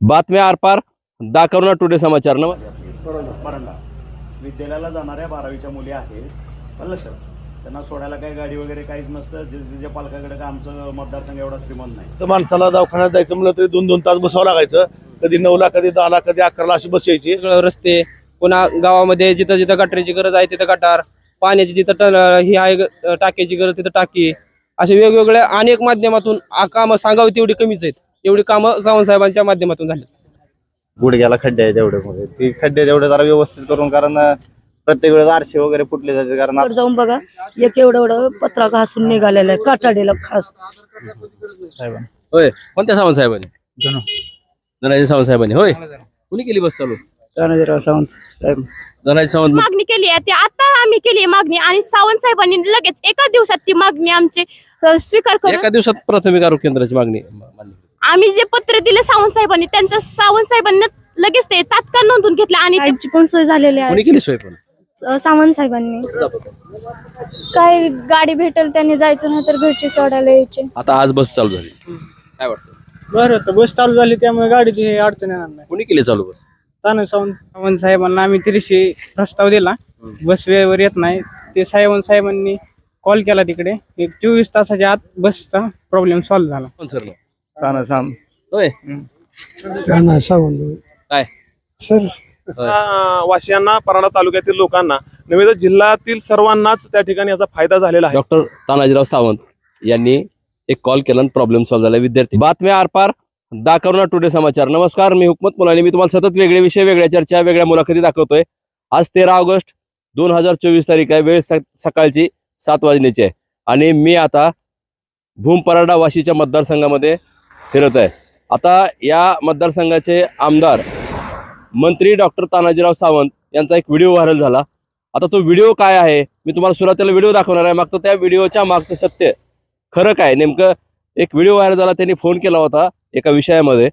बातम्या आरपार दाखवणार टुडे समाचार. नव परांडा विद्यालयाला जाणाऱ्या बारावीच्या मुली आहेत. लक्षात त्यांना सोडायला काही गाडी वगैरे काहीच नसतं. जे तिच्या पालकाकडे काय आमचं मतदारसंघ एवढा श्रीमंत नाही. तर माणसाला दवाखान्यात जायचं म्हणलं तरी दोन दोन तास बसावं लागायचं. कधी नऊला कधी दहाला कधी अकराला अशी बस यायची वेगवेगळे रस्ते पुन्हा गावामध्ये जिथं जिथं गटाराची गरज आहे तिथं गटार पाण्याची जिथं ही आहे टाकीची गरज तिथं टाकी. असे वेगवेगळ्या अनेक माध्यमातून कामं सांगावी तेवढी कमीच आहेत. एवढी कामं सावंत साहेबांच्या माध्यमातून झाली. गुडघ्याला खड्डे आहे तेवढे मध्ये ती खड्डे तेवढे जरा व्यवस्थित करून कारण प्रत्येक वेळेस आरशे वगैरे फुटले जाते कारण वर जाऊन बघा एक एवढं एवढं पत्रा घासून निघालेलं आहे काटाडीला खास. होय. कोणत्या सावंत साहेबांनी? धनाजी सावंत साहेबांनी. होय. कुणी केली बस चालू? धनाजी सावंत मागणी केली आहे ती आता आम्ही केली आहे मागणी आणि सावंत साहेबांनी लगेच एका दिवसात ती मागणी आमची अ, स्वीकार करून एका दिवसात प्राथमिक आरोग्य केंद्राची मागणी मान्य. आम्ही जे पत्र दिले सावंत साहेबांनी त्यांचं सावंत साहेबांनी लगेच ते तात्काळ नोंदवून घेतलं आणि ते लाईटची पण सोय झालेली कोणी आहे केली सोय पण? स- सावंत साहेबांनी. कसं? काय गाडी भेटेल त्यांनी जायचं नाही तर घरची सोडायला यायचे. आता आज बस चालू झाली. काय वाटतं? बरं तर बस चालू झाली त्यामुळे गाडीची अडचण येणार नाही. कोणी केली चालू बस? चालेल सावंत सावंत साहेबांना आम्ही तिरशी प्रस्ताव दिला. बस वेळेवर येत नाही. ते सावंत साहेबांनी कॉल केला तिकडे. एक चोवीस तासाच्या आत बसचा प्रॉब्लेम सॉल्व्ह झाला. कोण सरलं काना सांग होय काय? सर. होय. वासियांना पराडा तालुक्यातील लोकांना नव्हे तर जिल्ह्यातील सर्वांनाच त्या ठिकाणी याचा फायदा झालेला आहे. डॉक्टर तानाजीराव सावंत यांनी एक कॉल केला आणि प्रॉब्लेम सॉल्व्ह झाला. विद्यार्थी बातम्या आरपार दाखवणार टुडे समाचार. नमस्कार मी हुकमत मुलानी. मी तुम्हाला सतत वेगळे विषय वेगळ्या चर्चा वेगळ्या मुलाखती दाखवतोय. आज तेरा ऑगस्ट दोन हजार चोवीस तारीख आहे. वेळ सकाळची सात वाजण्याची आहे. आणि मी आता भूम पराडा वाशीच्या मतदारसंघामध्ये फिरत आहे. आता या मतदारसंघाचे आमदार मंत्री डॉक्टर तानाजीराव सावंत यांचा एक व्हिडिओ व्हायरल झाला. आता तो व्हिडिओ काय आहे? मी तुम्हाला सुरुवातीला व्हिडिओ दाखवणार आहे. मागचं त्या व्हिडिओच्या मागचं सत्य खरं काय? नेमकं एक व्हिडिओ व्हायरल झाला त्यांनी फोन केला होता एका विषयामध्ये.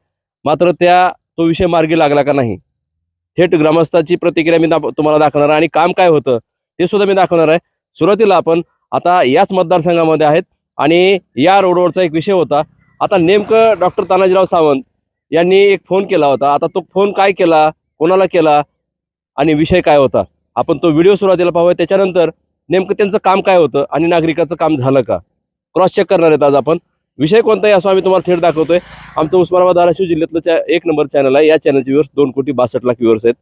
मात्र त्या तो विषय मार्गी लागला का नाही? थेट ग्रामस्थाची प्रतिक्रिया मी तुम्हाला दाखवणार आहे. आणि काम काय होतं ते सुद्धा मी दाखवणार आहे. सुरुवातीला आपण आता याच मतदारसंघामध्ये आहेत. आणि या रोडवरचा एक विषय होता. आता नेमकं डॉक्टर तानाजीराव सावंत यांनी एक फोन केला होता. आता तो फोन काय केला? कोणाला केला? आणि विषय काय होता? आपण तो व्हिडिओ सुरुवातीला पाहूया. त्याच्यानंतर नेमकं त्यांचं काम काय होतं आणि नागरिकाचं काम झालं का? क्रॉस चेक करणार आहेत आज आपण. विषय कोणताही असो आम्ही तुम्हाला थेट दाखवतोय. आमचं उस्मानाबाद धाराशिव जिल्ह्यातलं एक नंबर चॅनल आहे. या चॅनलचे व्ह्यूअर्स दोन कोटी बासष्ट लाख व्ह्यूअर्स आहेत.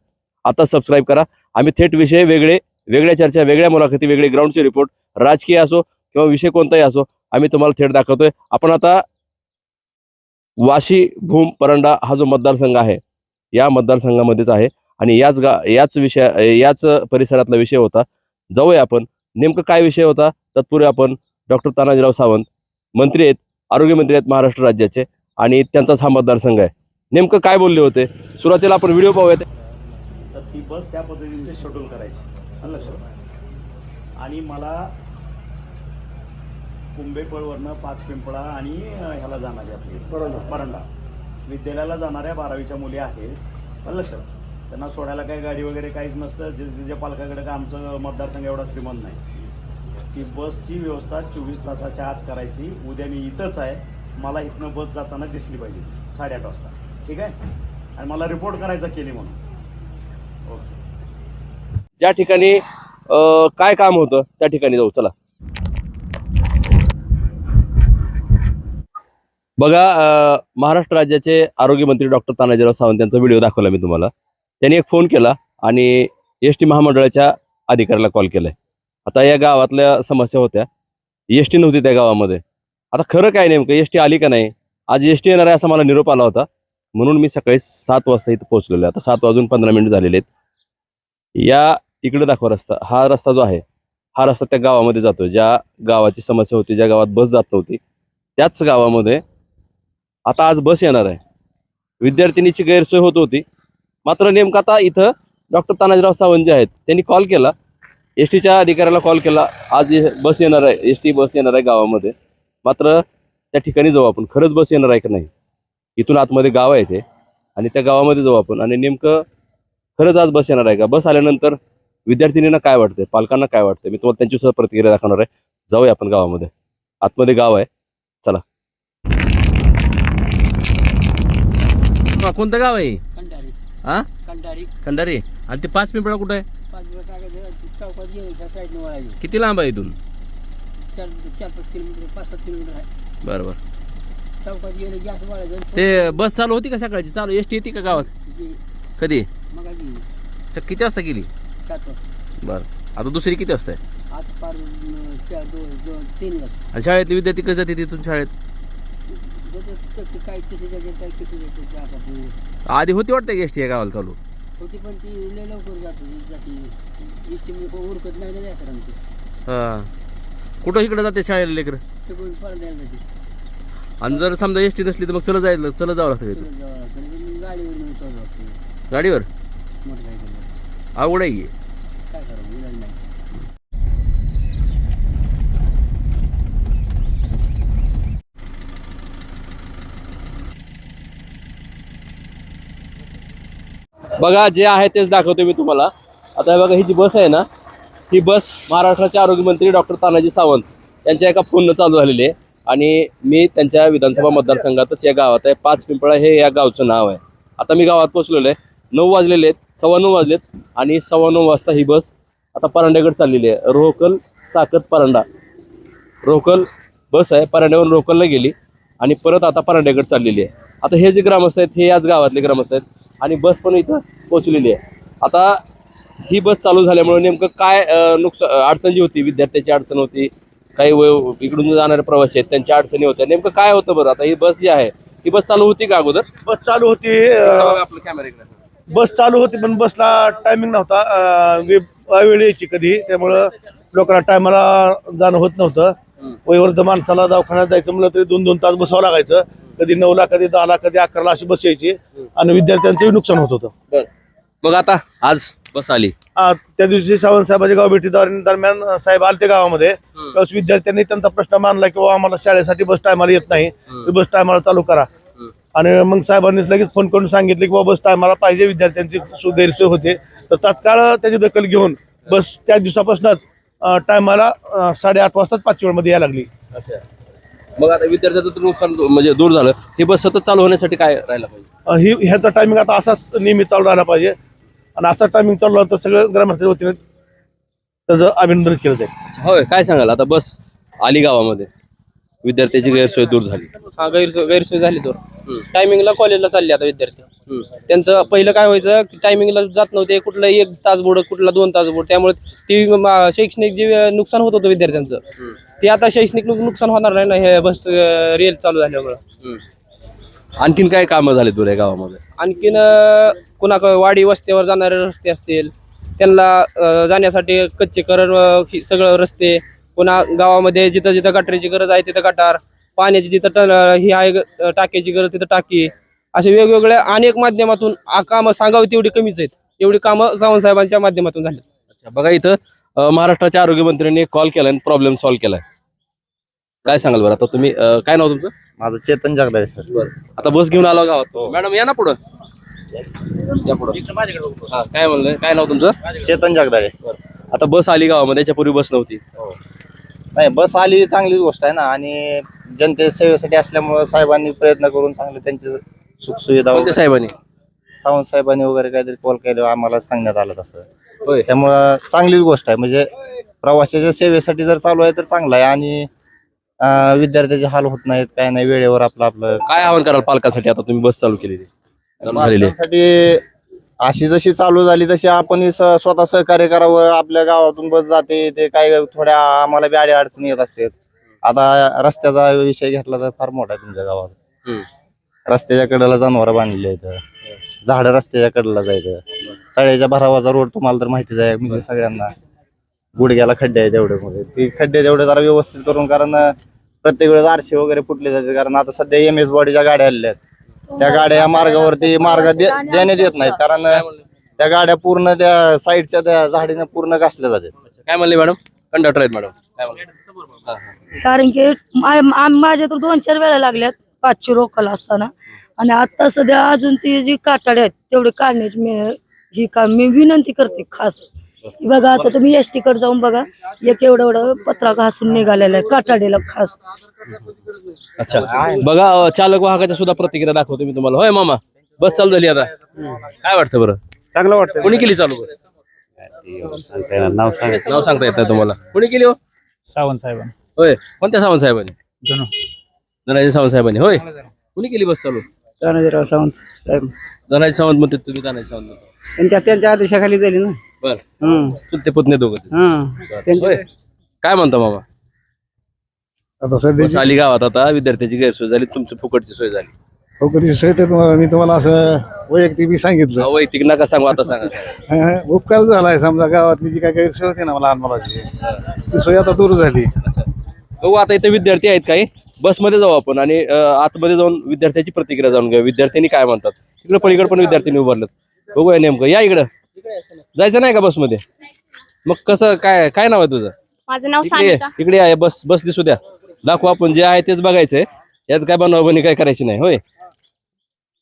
आता सबस्क्राईब करा. आम्ही थेट विषय वेगळे वेगळ्या चर्चा वेगळ्या मुलाखती वेगळे ग्राउंडचे रिपोर्ट राजकीय असो किंवा विषय कोणताही असो आम्ही तुम्हाला थेट दाखवतोय. आपण आता वाशी भूम परंडा हा जो मतदारसंघ आहे या मतदारसंघामध्येच आहे. आणि याच गा याच विषय याच परिसरातला विषय होता. जाऊया आपण. नेमकं काय विषय होता? तत्पूर्वी आपण डॉक्टर तानाजीराव सावंत मंत्री आहेत आरोग्यमंत्री आहेत महाराष्ट्र राज्याचे आणि त्यांचाच हा मतदारसंघ आहे. नेमकं काय बोलले होते? सुरुवातीला आपण व्हिडिओ पाहूयात. तर ती बस त्या पद्धतीने शेड्यूल करायची. आणि मला कुंभेपळवरनं पाच पिंपळा आणि ह्याला जाणारे आपले. परांडा. विद्यालयाला जाणाऱ्या बारावीच्या मुली आहेत. पण लक्षात त्यांना सोडायला काही गाडी वगैरे काहीच नसतं. जे तिच्या पालकाकडे काय आमचं मतदारसंघ एवढा श्रीमंत नाही. ती बसची व्यवस्था चोवीस तासाच्या आत करायची. उद्या मी इथंच आहे. मला इथनं बस जाताना दिसली पाहिजे. साडेआठ वाजता. ठीक आहे? आणि मला रिपोर्ट करायचा केली म्हणून. ओके ज्या ठिकाणी काय काम होतं त्या ठिकाणी जाऊ. चला. बघा महाराष्ट्र राज्याचे आरोग्यमंत्री डॉक्टर तानाजीराव सावंत यांचा व्हिडिओ दाखवला मी तुम्हाला. त्यांनी एक फोन केला आणि एस टी महामंडळाच्या अधिकाऱ्याला कॉल केलाय. आता या गावातल्या समस्या होत्या. एस टी नव्हती त्या गावामध्ये. आता खरं काय नेमकं? एस टी आली का नाही? आज एस टी येणार आहे असा मला निरोप आला होता. म्हणून मी सकाळी सात वाजता इथं पोहोचलेलो आहे. आता सात वाजून पंधरा मिनिट झालेले आहेत. या इकडे दाखवा रस्ता. हा रस्ता जो आहे हा रस्ता त्या गावामध्ये जातो ज्या गावाची समस्या होती ज्या गावात बस जात नव्हती त्याच गावामध्ये आता आज बस येणार आहे. विद्यार्थिनीची गैरसोय होत होती. मात्र नेमकं आता इथं डॉक्टर तानाजीराव सावंत जे आहेत. त्यांनी कॉल. केला एस टीच्या अधिकाऱ्याला कॉल केला. आज बस येणार आहे. एस टी बस येणार आहे गावामध्ये. मात्र त्या ठिकाणी जाऊ आपण. खरंच बस येणार आहे का नाही? इथून आतमध्ये गाव आहे ते. आणि त्या गावामध्ये जाऊ आपण. आणि नेमकं खरंच आज बस येणार आहे का? बस आल्यानंतर विद्यार्थिनींना काय वाटतंय? पालकांना काय वाटतंय? मी तुम्हाला त्यांची सुद्धा प्रतिक्रिया दाखवणार आहे. जाऊया आपण गावामध्ये. आतमध्ये गाव आहे. चला. को- कोणतं गाव आहे? हा? खंडारी. आणि ते पाच पिंपळा कुठं आहे? किती लांब आहे इथून? बरं बरं ते बस चालू होती का सकाळची? चालू एस टी येते का गावात? कधी? स- किती वाजता गेली? बरं. आता दुसरी किती वाजता आहे? आणि शाळेतले विद्यार्थी कसं जाते तिथून शाळेत? आधी होती वाटतं एस टी गावाला चालू? होती पण ती लय लवकर जाते जाते. उरकत नाही ना हा. कुठं इकडे जाते शाळेला लेकर? जाते. आणि जर समजा एस टी नसली तर मग चला जायला चला जावं लागतं इथून. गाडीवर नेऊन सोडलं लागतं गाडीवर? अवघड आहे की. काय करावं इलाज नाही बघा जे आहे तेच दाखवतो मी तुम्हाला. आता हे बघा ही जी बस आहे ना ही बस महाराष्ट्राचे आरोग्यमंत्री डॉक्टर तानाजी सावंत यांच्या एका फोननं चालू झालेली आहे. आणि मी त्यांच्या विधानसभा मतदारसंघातच या गावात आहे. पाच पिंपळा हे या गावचं नाव आहे. आता मी गावात पोहोचलेलो आहे. नऊ वाजलेले आहेत सव्वा नऊ वाजलेत आणि सव्वा नऊ वाजता ही बस आता परांड्याकडे चाललेली आहे. रोहकल साकत परांडा. रोहकल बस आहे परांड्यावरून रोहकलला गेली आणि परत आता परांड्याकडे चाललेली आहे. आता हे जे ग्रामस्थ आहेत हे याच गावातले ग्रामस्थ आहेत. आणि बस पण इथं पोहोचलेली आहे. आता ही बस चालू झाल्यामुळे नेमकं काय नुकसान अडचण जी होती विद्यार्थ्याची अडचण होती काही वय- इकडून जाणारे प्रवासी आहेत त्यांच्या अडचणी होत्या नेमकं काय होतं बरं? आता ही बस जी आहे ही बस चालू होती का अगोदर? बस चालू होती आपलं कॅमेरा बस चालू होती पण बसला टायमिंग नव्हता वे- वेळ यायची कधी त्यामुळं लोकांना टायमाला जाणं होत नव्हतं. वयोवृद्ध माणसाला दवाखान्यात जायचं म्हणलं तरी दोन दोन तास बसावं लागायचं. कधी नऊला कधी दहाला कधी अकराला अशी बस यायची. आणि विद्यार्थ्यांचंही नुकसान होत होतं. मग आता आज बस आली. आ, त्या दिवशी सावंत साहेबाच्या गाव भेटी दरम्यान साहेब आलते गावामध्ये. त्यावेळेस विद्यार्थ्यांनी त्यांचा प्रश्न मांडला की बाबा आम्हाला शाळेसाठी बस टायमाला येत नाही. ती बस टायमाला चालू करा. आणि मग साहेबांनी लगेच फोन करून सांगितले की बाबा बस टायमाला पाहिजे. विद्यार्थ्यांची सु- गैरसोय होते. तर तात्काळ त्याची दखल घेऊन बस त्या दिवसापासूनच टायमाला साडेआठ वाजताच पाचवेळमध्ये यायला लागली. मग आता विद्यार्थ्याचं तर नुकसान म्हणजे दूर झालं. ही बस सतत चालू होण्यासाठी काय राहायला पाहिजे? अ, ही ह्याचा टायमिंग आता असाच नेहमी चालू राहिला पाहिजे. आणि असा टायमिंग चालू राहिला तर सगळं ग्रामस्थांच्या वतीने त्याचं अभिनंदन केलं जाईल. होय. काय सांगाल? आता बस आली गावामध्ये. विद्यार्थ्याची गैरसोय दूर झाली. हा गैरसोय गैरसोय झाली तो टायमिंगला कॉलेजला चालले आता विद्यार्थी. त्यांचं पहिलं काय व्हायचं की टायमिंगला जात नव्हते. कुठलं एक तास बोर्ड कुठला दोन तास बोर्ड. त्यामुळे ती म- शैक्षणिक जे नुकसान होत होतं विद्यार्थ्यांचं. ते आता शैक्षणिक नुक- नुकसान होणार नाही ना हे बस रेल चालू झाल्यामुळं. आणखीन काय कामं झाले तुला गावामध्ये? आणखीन अं, कुणा वाडी वस्त्यावर जाणारे रस्ते असतील त्यांना अं, जाण्यासाठी कच्चीकरण अं, ही सगळं रस्ते पुन्हा गावामध्ये जिथं जिथं गटारीची गरज आहे तिथं गटार पाण्याची जिथं ट- ही आहे ग- टाकीची गरज तिथं टाकी असे वेगवेगळ्या अनेक माध्यमातून आ- कामं सांगावी तेवढी कमीच आहेत. एवढी कामं सावंत साहेबांच्या माध्यमातून झाली. अच्छा बघा इथं अं, महाराष्ट्राच्या आरोग्यमंत्र्यांनी कॉल केलाय प्रॉब्लेम सॉल्व्ह केलाय. काय सांगाल बरं? आता तुम्ही अं, काय नाव तुमचं? माझं चेतन जगदाळे सर. आता बस घेऊन आलो गावात. मॅडम या ना पुढं. या पुढं. हा काय म्हणलं? काय नाव तुमचं? चेतन जगदाळे. आता बस आली गावामध्ये याच्यापूर्वी बस नव्हती. नाही बस आली चांगलीच गोष्ट आहे ना आणि जनते सेवेसाठी असल्यामुळं साहेबांनी प्रयत्न करून चांगले त्यांचे सुखसुविधा कोणत्या वगैरे साहेबांनी? सावंत साहेबांनी वगैरे काहीतरी कॉल केलं आम्हाला सांगण्यात आलं तसं. होय. त्यामुळं चांगलीच गोष्ट आहे. म्हणजे प्रवाशाच्या सेवेसाठी जर चालू आहे तर चांगलं आहे आणि विद्यार्थ्याचे हाल होत नाहीत काय नाही वेळेवर आपलं आपलं. काय आवाहन कराल पालकासाठी? आता तुम्ही बस चालू केलेली. चालू झालेली आहे. साठी अशी जशी चालू झाली तशी आपण स्वतः सहकार्य करावं आपल्या गावातून बस जाते ते काय थोड्या आम्हाला बी अडी अडचणी येत असतात. आता रस्त्याचा विषय घेतला तर फार मोठा आहे तुमच्या गावात. हम्म. रस्त्याच्या कडेला जनावर बांधलेली आहेत. झाडं रस्त्याच्या कडेला जायचं. तळ्याच्या भरावाचा रोड तुम्हाला तर माहितीच आहे म्हणजे सगळ्यांना गुडघ्याला खड्डे आहेत एवढे मोठे. ती खड्डे तेवढे जरा व्यवस्थित करून कारण प्रत्येक वेळेस आरशे वगैरे फुटले जाते कारण आता सध्या एम एस बॉडीच्या गाड्या आलेल्या आहेत. त्या गाड्या या मार्गावरती मार्ग दे- देण्यात येत नाहीत कारण त्या गाड्या पूर्ण त्या साईडच्या त्या झाडीनं पूर्ण घासल्या जातात. काय म्हणले मॅडम? कंडक्टर आहेत मॅडम. काय म्हणले? हा, हा. कारण की मा- आम- माझ्या तर दोन चार वेळा लागल्यात पाचशे रोकला असताना. आणि आता सध्या अजून ती जी काटाडे आहेत तेवढे काढण्याची मी ही का मी विनंती करते खास. बघा आता तुम्ही एसकडे जाऊन बघा. एक एवढं एवढं पत्रा घासून निघालेला आहे. काटाडीला खास. अच्छा. बघा अं, चालक वाहकाच्या सुद्धा प्रतिक्रिया दाखवतो मी तुम्हाला. होय मामा? बस चालू झाली आता. काय वाटतं बरं? चांगलं वाटतं कोणी केली चालू बस? नाव सांगायचं नाव सांगता येत नाही तुम्हाला. कोणी केली हो? सावंत साहेबांनी. होय. कोणत्या सावंत साहेबांनी? धनु. धनाजी सावंत साहेबांनी. होय. कोणी केली बस चालू? तानाजीराव सावंत साहेब. धनाजी सावंत म्हणते तुम्ही धनाजी सावंत म्हणता. त्यांच्या त्यांच्या आदेशाखाली झाली ना. बर. हम्म. चुलते पुतणे दोघं हं. होय. काय म्हणता मामा? आता बस सध्याची आली गावात आता विद्यार्थ्याची गैरसोय झाली तुमची फुकटची सोय झाली. चौकटीची सोय तर तुम्हाला मी तुम्हाला असं वैयक्तिक मी सांगितलं. वैयक्तिक नका सांगू आता सांगा. हं, उपकार झालाय समजा गावातली जी काय काही सोय होती ना लहान मुलाची ती सोय आता दूर झाली. बघू आता इथे विद्यार्थी आहेत काही. बसमध्ये जाऊ आपण आणि अं, आतमध्ये जाऊन विद्यार्थ्याची प्रतिक्रिया जाणून घेऊ. विद्यार्थ्यांनी काय म्हणतात? तिकडे पलीकडे पण विद्यार्थ्यांनी उभारलेत. बघूया नेमकं. या इकडं. जायचं नाही का बसमध्ये? मग कसं काय काय नाव आहे तुझं? माझं नाव इकडे सानिका. इकडे आहे बस बस दिसू द्या. दाखवू आपण जे आहे तेच बघायचंय. यात काय बनवाबनी काय करायची नाही होय?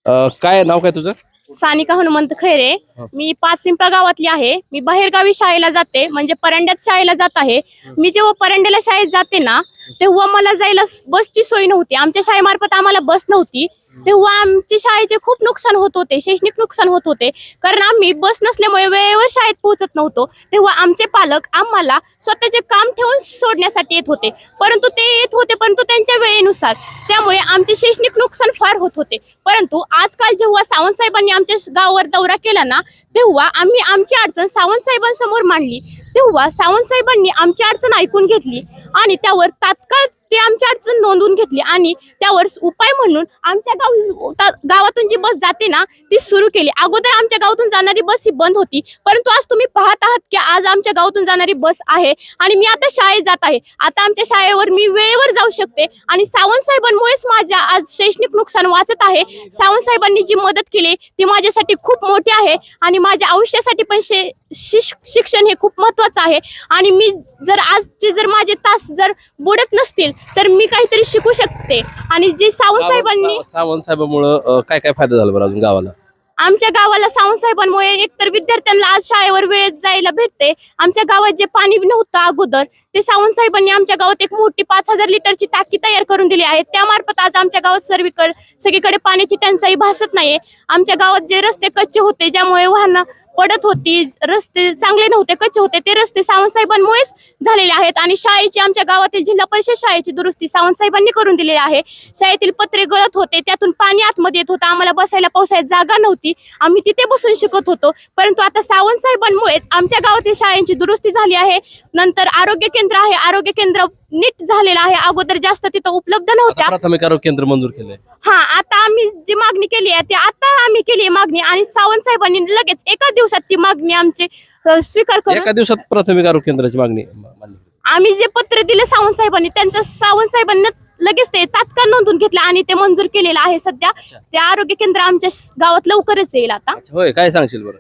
अं, काय नाव काय तुझं? सानिका हनुमंत खैरे. हा. मी पाच पिंपळा गावातली आहे. मी बाहेरगावी शाळेला जाते म्हणजे परंड्यात शाळेला जात आहे. मी जेव्हा परंड्याला शाळेत जाते ना तेव्हा मला जायला स- बसची सोय नव्हती. आमच्या शाळेमार्फत आम्हाला बस नव्हती. तेव्हा आमच्या शाळेचे खूप नुकसान होत होते शैक्षणिक नुकसान होत होते. कारण आम्ही बस नसल्यामुळे वेळेवर शाळेत पोहोचत नव्हतो. तेव्हा आमचे पालक आम्हाला स्वतःचे काम ठेवून सोडण्यासाठी येत होते. परंतु ते येत होते परंतु त्यांच्या वेळेनुसार. त्यामुळे आमचे शैक्षणिक नुकसान फार होत होते. परंतु आजकाल जेव्हा सावंत साहेबांनी आमच्या गावावर दौरा केला ना तेव्हा आम्ही आमची अडचण सावंत साहेबांसमोर मांडली. तेव्हा सावंत साहेबांनी आमची अडचण ऐकून घेतली आणि त्यावर तात्काळ ते आमची अडचण नोंदवून घेतली आणि त्यावर उपाय म्हणून आमच्या गाव गावातून जी बस जाते ना ती सुरू केली. अगोदर आमच्या गावातून जाणारी बस ही बंद होती. परंतु आज तुम्ही पाहत आहात की आज आमच्या गावातून जाणारी बस आहे आणि मी आता शाळेत जात आहे. आता आमच्या शाळेवर मी वेळेवर जाऊ शकते आणि सावंत साहेबांमुळेच माझ्या आज शैक्षणिक नुकसान वाचत आहे. सावंत साहेबांनी जी मदत केली ती माझ्यासाठी खूप मोठी आहे आणि माझ्या आयुष्यासाठी पण शिक्षण हे खूप महत्वाचं आहे. आणि मी जर आजचे जर माझे तास जर बुडत नसतील तर मी काहीतरी शिकू शकते. आणि जे सावंत साहेबांनी सावंत साहेबांमुळं काय काय फायदा झाला बरं अजून गावाला? आमच्या गावाला सावंत साहेबांमुळे एकतर विद्यार्थ्यांना आज शाळेवर वेळेत जायला भेटते. आमच्या गावात जे पाणी नव्हतं अगोदर ते सावंत साहेबांनी आमच्या गावात एक मोठी पाच हजार लिटरची टाकी तयार करून दिली आहे. त्यामार्फत आज आमच्या गावात सर्वीकडे सगळीकडे पाण्याची टंचाई भासत नाहीये. आमच्या गावात जे रस्ते कच्चे होते ज्यामुळे वाहनं पडत होती रस्ते चांगले नव्हते कच्चे होते ते रस्ते सावंत साहेबांमुळेच झालेले आहेत आणि शाळेची आमच्या गावातील जिल्हा परिषद शाळेची दुरुस्ती सावंत साहेबांनी करून दिलेली आहे. शाळेतील पत्रे गळत होते त्यातून पाणी आतमध्ये येत होतं आम्हाला बसायला पावसाळ्यात जागा नव्हती आम्ही तिथे बसून शिकत होतो. परंतु आता सावंत साहेबांमुळेच आमच्या गावातील शाळांची दुरुस्ती झाली आहे. नंतर आरोग्य केंद्र आहे आरोग्य केंद्र नीट झालेलं आहे. अगोदर जास्त तिथं उपलब्ध नव्हत्या. प्राथमिक आरोग्य केंद्र मंजूर केलंय. हा आता आम्ही जी मागणी केली आहे ती आता आम्ही केली आहे मागणी आणि सावंत साहेबांनी लगेच एका दिवसात ती मागणी आमची अ, स्वीकार करून एका दिवसात प्राथमिक आरोग्य केंद्राची मागणी मान्य. आम्ही जे पत्र दिले सावंत साहेबांनी त्यांचं सावंत साहेबांनी लगेच ते तात्काळ नोंदवून घेतलं आणि ते मंजूर केलेलं आहे सध्या. ते आरोग्य केंद्र आमच्या गावात लवकरच येईल आता. अच्छा, होय काय सांगशील बरं?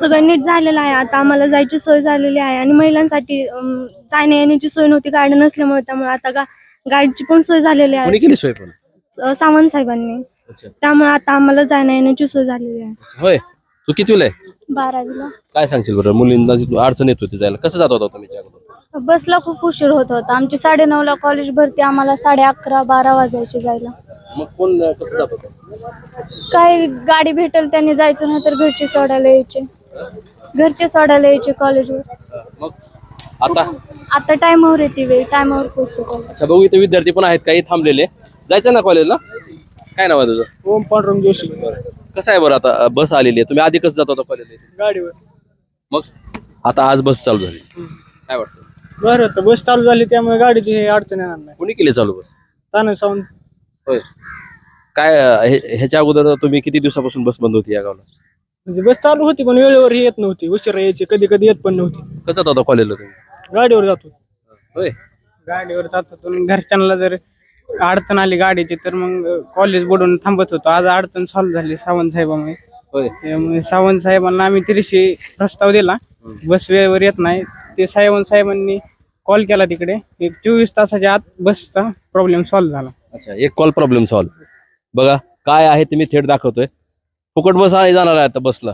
सगळं नीट झालेलं आहे. आता आम्हाला जायची सोय झालेली आहे आणि महिलांसाठी अम, जाण्या येण्याची सोय नव्हती गाडी नसल्यामुळे त्यामुळे आता गा गाडीची पण सोय झालेली कोणी आहे केली सोय पण? स- सावंत साहेबांनी. अच्छा. त्यामुळे आता आम्हाला जाण्या येण्याची सोय झालेली आहे. होय. तू कितवीला आहे? बारावीला. काय सांगशील बरं? मुलींना जी अडचण येत होती जायला कसं जात होता तुम्ही अगोदर? बसला खूप उशीर होत होता. आमची साडे ला कॉलेज भरती आम्हाला साडे अकरा बारा वाजायचे जायला. मग कोण अं, कसं जात होतं? काय गाडी भेटेल त्यांनी जायचं नाही तर घरचे सोडायला यायचे. घरचे सोडायला यायचे कॉलेजवर मग आता? आता टायमावर येते वेळ टायमावर पोहोचतो कॉलेज अच्छा बघू इथे विद्यार्थी पण आहेत काही थांबलेले. जायचं ना कॉलेजला काय नाव आहे तुझं? ओम पांडुरंग जोशी. कसं आहे बरं आता? बस आलेली आहे. तुम्ही आधी कसं जात होता कॉलेजला गाडीवर. मग? आता आज बस चालू झाली. काय वाटतं? बरं तर बस चालू झाली त्यामुळे गाडीची अडचण येणार नाही. कोणी केली चालू बस? ताना सावंत. होय. काय अं, हे- ह्याच्या अगोदर तुम्ही किती दिवसापासून बस बंद होती या गावाला? म्हणजे बस चालू होती पण वेळेवर ही येत नव्हती. उशिरा यायची कधी कधी येत पण नव्हती. कसं जात होता कॉलेजला तुम्ही? गाडीवर जातो होय. गाडीवर जातो पण घरच्यांना जर अडचण आली गाडीची तर मग कॉलेज बुडून थांबत होतो. आज अडचण सॉल्व्ह झाली सावंत साहेबामुळे. होय. त्यामुळे सावंत साहेबांना आम्ही तिरशी प्रस्ताव दिला. बस वेळेवर येत नाही. ते सावंत साहेबांनी कॉल केला तिकडे. एक चोवीस तासाच्या आत बसचा प्रॉब्लेम सॉल्व्ह झाला. अच्छा एक कॉल प्रॉब्लेम सॉल्व बघा काय आहे ते मी थेट दाखवतोय. फुकट बस आहे जाणार आहे आता बसला.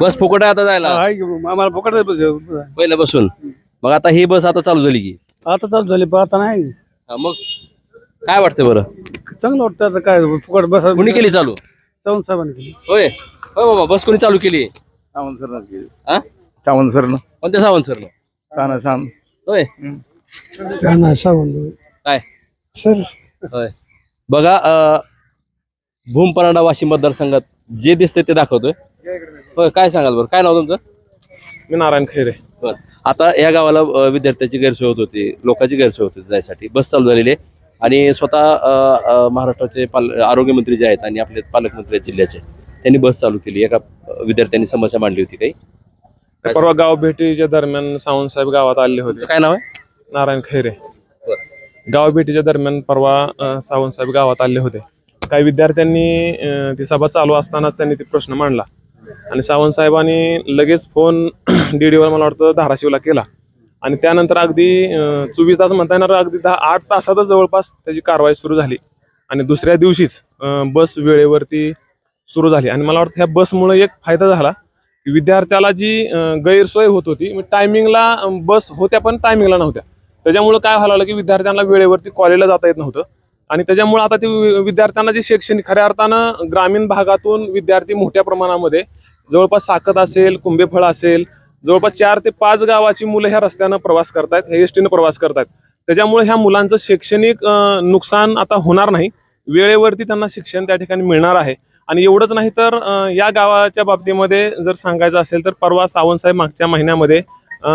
बस फुकट आहे आता जायला. आम्हाला पकड पहिल्या बसून. मग आता ही बस आता चालू झाली की. आता चालू झाली पण आता नाही. हा, मग काय वाटतंय बरं? चांगलं वाटतं आता काय फुकट बस कुणी केली चालू? चव्हाण साहेबांनी केली. होय. होय बाबा बस कोणी चालू केली? सावंत हा? सावंत सरनं. कोणत्या सावंत सरनं? काना सांग होय. काना सावंत. काय? सर. होय. बघा अं, भूम परांडा वाशिम मतदारसंघात जे दिसते ते दाखवतोय. होय काय सांगाल बरं? काय नाव तुमचं? मी नारायण खैरे. बरं. आता या गावाला विद्यार्थ्याची गैरसोय होत होती लोकांची गैरसोय होत होती जायसाठी. बस चालू झालेली आहे. आणि स्वतः महाराष्ट्राचे पाल आरोग्यमंत्री जे आहेत आणि आपले पालकमंत्री आहेत जिल्ह्याचे त्यांनी बस चालू केली. एका विद्यार्थ्यांनी समस्या मांडली होती काही. परवा गाव भेटीच्या दरम्यान सावंत साहेब गावात आले होते. काय नाव आहे? नारायण खैरे. गाव भेटीच्या दरम्यान परवा सावंत साहेब गावात आले होते. काही विद्यार्थ्यांनी ती सभा चालू असतानाच त्यांनी ते प्रश्न मांडला. आणि सावंत साहेबांनी लगेच फोन डीडीवर मला वाटतं धाराशिवला केला. आणि त्यानंतर अगदी चोवीस तास म्हणता येणार अगदी दहा आठ तासातच जवळपास त्याची कारवाई सुरू झाली. आणि दुसऱ्या दिवशीच बस वेळेवरती सुरू झाली. आणि मला वाटतं ह्या बसमुळे एक फायदा झाला की विद्यार्थ्याला जी गैरसोय होत होती टायमिंगला बस होत्या पण टायमिंगला नव्हत्या. त्याच्यामुळे काय व्हायला लागलं की विद्यार्थ्यांना वेळेवरती कॉलेजला जाता येत नव्हतं. आणि त्याच्यामुळे आता ते वि- विद्यार्थ्यांना जे शैक्षणिक खऱ्या अर्थानं ग्रामीण भागातून विद्यार्थी मोठ्या प्रमाणामध्ये जवळपास साखत असेल कुंभेफळ असेल जवळपास चार ते पाच गावाची मुलं ह्या रस्त्यानं प्रवास करतायत हे एस टीनं प्रवास करतायत. त्याच्यामुळे ह्या मुलांचं शैक्षणिक नुकसान आता होणार नाही. वेळेवरती त्यांना शिक्षण त्या ठिकाणी मिळणार आहे. आणि एवढंच नाही तर या गावाच्या बाबतीमध्ये जर सांगायचं असेल तर परवा सावंतसाहेब मागच्या महिन्यामध्ये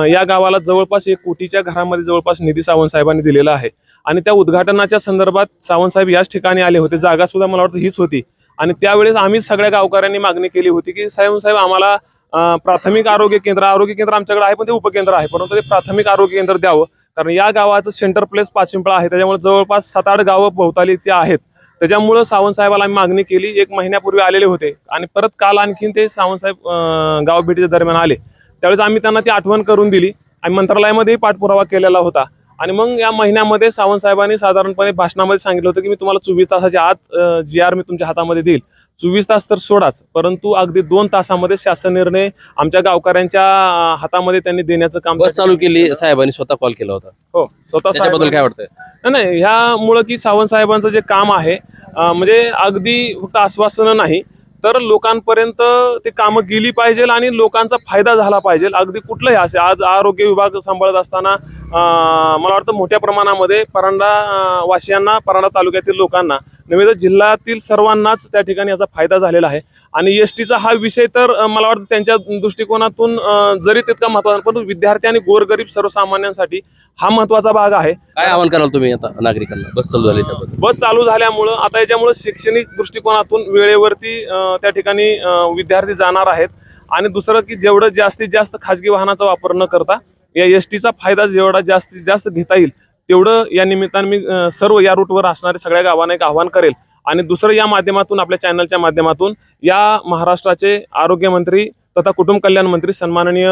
या गावाला जवळपास एक कोटीच्या घरामध्ये जवळपास निधी सावंत साहेबांनी दिलेला आहे. आणि त्या उद्घाटनाच्या संदर्भात सावंत साहेब याच ठिकाणी आले होते. जागा सुद्धा मला वाटतं हीच होती. आणि त्यावेळेस आम्ही सगळ्या गावकऱ्यांनी मागणी केली होती की साहेब साहेब आम्हाला प्राथमिक आरोग्य केंद्र आरोग्य केंद्र आमच्याकडे आहे पण ते उपकेंद्र आहे. परंतु ते प्राथमिक आरोग्य केंद्र द्यावं. कारण या गावाचं सेंटर प्लेस पाचिंपळा आहे. त्याच्यामुळे जवळपास सात आठ गावं भोवतालीची आहेत. त्याच्यामुळं सावंत साहेबाला आम्ही मागणी केली. एक महिन्यापूर्वी आलेले होते. आणि परत काल आणखीन ते सावंतसाहेब गाव भेटीच्या दरम्यान आले. त्यावेळेस आम्ही त्यांना ती आठवण करून दिली. आणि मंत्रालयामध्येही पाठपुरावा केलेला होता. आणि मग या महिन्यामध्ये सावंत साहेबांनी साधारणपणे भाषणामध्ये सांगितलं होतं की मी तुम्हाला चोवीस तासाच्या आत जी आर मी तुमच्या हातामध्ये देईल. चोवीस तास तर सोडाच परंतु अगदी दोन तासामध्ये शासन निर्णय आमच्या गावकऱ्यांच्या हातामध्ये त्यांनी देण्याचं काम बस चालू केली साहेबांनी स्वतः कॉल केला होता. हो स्वतः त्याच्याबद्दल काय वाटतंय? नाही, नाही ह्यामुळं की सावंत साहेबांचं जे काम आहे म्हणजे अगदी फक्त आश्वासनं नाही तर लोकांपर्यंत ते कामं गेली पाहिजे आणि लोकांचा फायदा झाला पाहिजे. अगदी कुठलंही असे आज आरोग्य विभाग सांभाळत असताना मला वाटतं मोठ्या प्रमाणामध्ये परांडा वासियांना परांडा तालुक्यातील लोकांना नव्हे तर जिल्ह्यातील सर्वांनाच त्या ठिकाणी याचा फायदा झालेला आहे. आणि एस टीचा हा विषय तर मला वाटतं त्यांच्या दृष्टिकोनातून जरी तितका महत्त्वाचा परंतु विद्यार्थी आणि गोरगरीब सर्वसामान्यांसाठी हा महत्त्वाचा भाग आहे. काय आवाहन कराल तुम्ही आता नागरिकांना? बस चालू झाली बस चालू झाल्यामुळं आता याच्यामुळे शैक्षणिक दृष्टिकोनातून वेळेवरती त्या ठिकाणी विद्यार्थी जाणार आहेत. आणि दुसरं की जेवढं जास्तीत जास्त खाजगी वाहनाचा वापर न करता या एस टीचा फायदा जेवढा जास्तीत जास्त घेता येईल तेवढं या निमित्तानं मी सर्व या रूटवर असणाऱ्या सगळ्या गावांना एक आव्हान करेल. आणि दुसरं या माध्यमातून आपल्या चॅनलच्या माध्यमातून या महाराष्ट्राचे आरोग्यमंत्री तथा कुटुंब कल्याण मंत्री सन्माननीय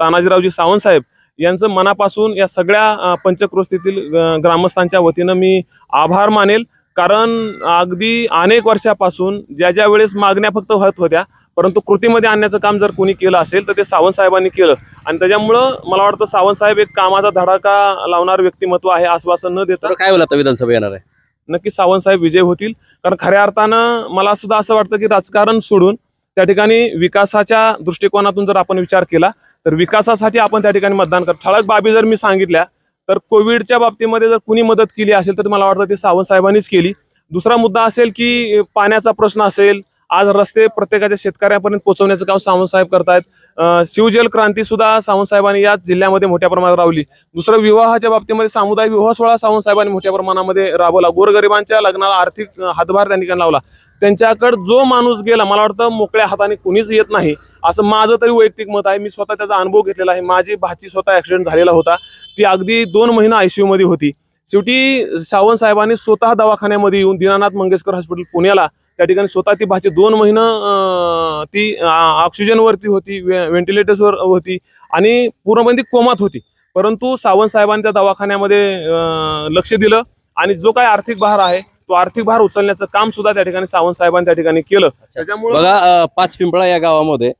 तानाजीरावजी सावंत साहेब यांचं मनापासून या सगळ्या पंचक्रोस्तीतील ग्रामस्थांच्या वतीनं मी आभार मानेल. कारण अगदी अनेक वर्षापासून ज्या ज्या वेळेस मागण्या फक्त होत होत्या परंतु कृतीमध्ये आणण्याचं काम जर कोणी केलं असेल तर ते सावंत साहेबांनी केलं. आणि त्याच्यामुळं मला वाटतं सावंत साहेब एक कामाचा धडाका लावणार व्यक्तिमत्व आहे आश्वासन न देता. तर काय होईल आता विधानसभा येणार आहे? नक्की सावंत साहेब विजय होतील. कारण खऱ्या अर्थानं मला सुद्धा असं वाटतं की राजकारण सोडून त्या ठिकाणी विकासाच्या दृष्टिकोनातून जर आपण विचार केला तर विकासासाठी आपण त्या ठिकाणी मतदान कर ठळक बाबी जर मी सांगितल्या तर कोविडच्या बाबतीमध्ये जर कुणी मदत केली असेल तर मला वाटतं ते सावंत साहेबांनीच केली. दुसरा मुद्दा असेल की पाण्याचा प्रश्न असेल आज रस्ते प्रत्येकाच्या शेतकऱ्यापर्यंत पोहोचवण्याचं काम सावंतसाहेब करतायत. शिवजल क्रांती सुद्धा सावंत या जिल्ह्यामध्ये मोठ्या प्रमाणात रावली दुसरं विवाहाच्या बाबतीमध्ये सामुदायिक विवाह सोहळा सावंतसाहेबांनी मोठ्या प्रमाणामध्ये राबवला. गोरगरिबांच्या लग्नाला आर्थिक हातभार त्यांनी त्यांनी लावला. त्यांच्याकडे जो माणूस गेला मला वाटतं मोकळ्या हाताने कुणीच येत नाही. असं माझं तरी वैयक्तिक मत आहे. मी स्वतः त्याचा अनुभव घेतलेला आहे. माझी भाची स्वतः ऍक्सिडेंट झालेला होता. ती अगदी दोन महिना आयसीयू मध्ये होती. शेवटी सावंत साहेबांनी स्वतः दवाखान्यामध्ये येऊन दीनानाथ मंगेशकर हॉस्पिटल पुण्याला त्या ठिकाणी स्वतः ती भाची दोन महिनं ती ऑक्सिजनवरती होती व्हेंटिलेटर्सवर होती आणि पूर्णपणे कोमात होती. परंतु सावंत साहेबांनी त्या दवाखान्यामध्ये लक्ष दिलं आणि जो काही आर्थिक भार आहे तो आर्थिक भार उचलण्याचं काम सुद्धा त्या ठिकाणी सावंत साहेबांनी त्या ठिकाणी केलं. त्याच्यामुळे बघा पाच पिंपळा या गावामध्ये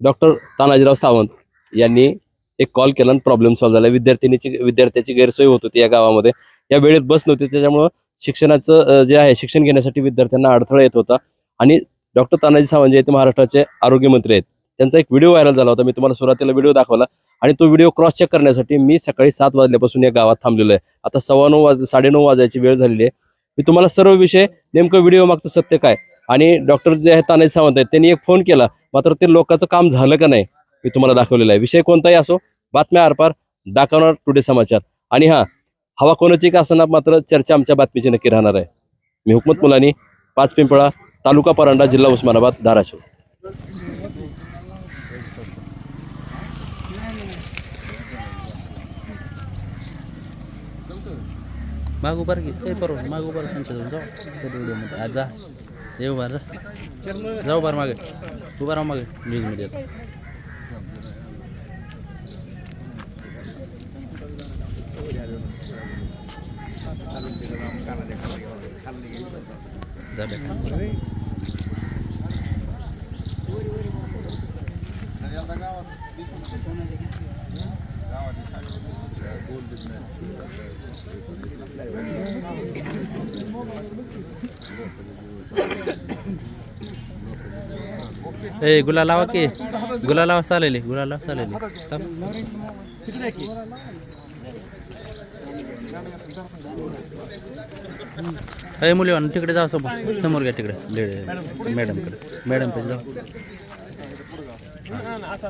डॉक्टर तानाजीराव सावंत यांनी एक कॉल केला आणि प्रॉब्लेम सॉल्व्ह झाला. विद्यार्थिनीची विद्यार्थ्याची गैरसोय होत होती या गावामध्ये. या वेळेत बस नव्हती त्याच्यामुळं शिक्षणाचं जे आहे शिक्षण घेण्यासाठी विद्यार्थ्यांना अडथळा येत होता. आणि डॉक्टर तानाजी सावंत जे आहेत ते महाराष्ट्राचे आरोग्यमंत्री आहेत. त्यांचा एक व्हिडिओ व्हायरल झाला होता. मी तुम्हाला सुरुवातीला व्हिडिओ दाखवला. आणि तो व्हिडिओ क्रॉस चेक करण्यासाठी मी सकाळी सात वाजल्यापासून या गावात थांबलेलो आहे. आता सव्वा नऊ वाज साडेनऊ वाजायची वेळ झालेली आहे. मी तुम्हाला सर्व विषय नेमकं व्हिडिओ मागचं सत्य काय? आणि डॉक्टर जे आहेत तानाजी सावंत आहेत त्यांनी एक फोन केला. मात्र ते लोकांचं काम झालं का नाही मी तुम्हाला दाखवलेलं आहे. विषय कोणताही असो बातम्या आरपार दाखवणार टुडे समाचार. आणि हा हवा कोणाची का असताना मात्र चर्चा आमच्या बातमीची नक्की राहणार आहे. मी हुकमत मुलानी पाच पिंपळा तालुका परांडा जिल्हा उस्मानाबाद धाराशिव. माग उभार घे ए बरोबर माग उभार त्यांच्याजवळ जाऊ त्या व्हिडिओमध्ये. आज जा. ये उभार जा जाऊ उभार मागे. उभार मागे. न्यूजमध्ये आता. जा बेटा. ए गुला लावा की गुला लावा चालेल गुला लावा चालेल अरे मुली तिकडे जा समोर. समोर घ्या तिकडे. लेडी मॅडमकडे जा. असं